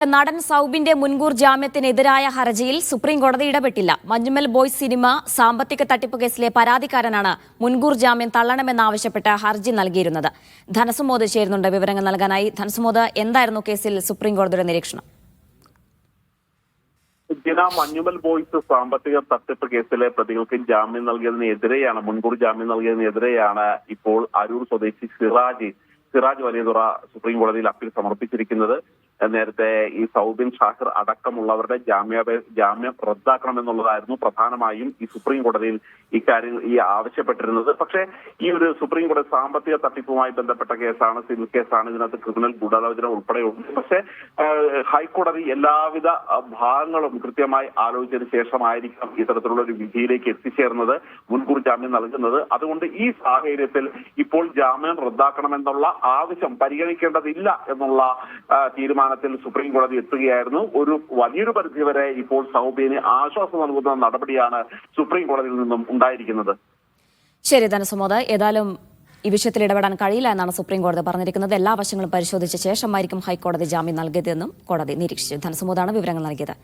നടൻ സൗബിന്റെ മുൻകൂർ ജാമ്യത്തിനെതിരായ ഹർജിയിൽ സുപ്രീം കോടതി ഇടപെട്ടില്ല. മഞ്ഞുമൽ ബോയ്സ് സിനിമ സാമ്പത്തിക തട്ടിപ്പ് കേസിലെ പരാതിക്കാരനാണ് മുൻകൂർ ജാമ്യം തള്ളണമെന്നാവശ്യപ്പെട്ട് ഹർജി നൽകിയിരുന്നത്. ധനസുമോദ് ചേരുന്നുണ്ട് വിവരങ്ങൾ നൽകാനായി. ധനസുമോദ് എന്തായിരുന്നു കേസിൽ സുപ്രീം കോടതിയുടെ നിരീക്ഷണം? മഞ്ഞുമൽ ബോയ്സ് സാമ്പത്തിക തട്ടിപ്പ് കേസിലെ പ്രതികൾക്ക് ജാമ്യം നൽകിയതിനെതിരെയാണ് മുൻകൂർ ജാമ്യം നൽകിയതിനെതിരെയാണ് ഇപ്പോൾ അരൂർ സ്വദേശി സിറാജ് സിറാജ് വലിയതുറ സുപ്രീം കോടതിയിൽ അപ്പീൽ സമർപ്പിച്ചിരിക്കുന്നത്. നേരത്തെ ഈ സൗബിൻ ഷാഹിർ അടക്കമുള്ളവരുടെ ജാമ്യാപേ ജാമ്യം റദ്ദാക്കണമെന്നുള്ളതായിരുന്നു പ്രധാനമായും ഈ സുപ്രീം കോടതിയിൽ ഇക്കാര്യം ഈ ആവശ്യപ്പെട്ടിരുന്നത്. പക്ഷേ ഈ ഒരു സുപ്രീം കോടതി സാമ്പത്തിക തട്ടിപ്പുമായി ബന്ധപ്പെട്ട കേസാണ് സിവിൽ കേസാണ്. ഇതിനകത്ത് ക്രിമിനൽ ഗൂഢാലോചന ഉൾപ്പെടെയുണ്ട് പക്ഷേ ഹൈക്കോടതി എല്ലാവിധ ഭാഗങ്ങളും കൃത്യമായി ആലോചിച്ചതിന് ശേഷമായിരിക്കും ഇത്തരത്തിലുള്ള ഒരു വിധിയിലേക്ക് എത്തിച്ചേർന്നത് മുൻകൂർ ജാമ്യം നൽകുന്നത്. അതുകൊണ്ട് ഈ സാഹചര്യത്തിൽ ഇപ്പോൾ ജാമ്യം റദ്ദാക്കണമെന്നുള്ള ആവശ്യം പരിഗണിക്കേണ്ടതില്ല എന്നുള്ള ആ, തീരുമാനത്തിൽ സുപ്രീം കോടതി എത്തുകയായിരുന്നു. ഒരു വലിയൊരു പരിധിവരെ ഇപ്പോൾ സൗബിന് ആശ്വാസം നൽകുന്ന നടപടിയാണ് സുപ്രീം കോടതിയിൽ നിന്നും ഉണ്ടായിരിക്കുന്നത്. ശരി ധനസുമോദ്. ഏതായാലും ഈ വിഷയത്തിൽ ഇടപെടാൻ കഴിയില്ല എന്നാണ് സുപ്രീം കോടതി പറഞ്ഞിരിക്കുന്നത്. എല്ലാ വശങ്ങളും പരിശോധിച്ച ശേഷമായിരിക്കും ഹൈക്കോടതി ജാമ്യം നൽകിയതെന്നും കോടതി നിരീക്ഷിച്ചു. ധനസുമോദാണ് വിവരങ്ങൾ നൽകിയത്.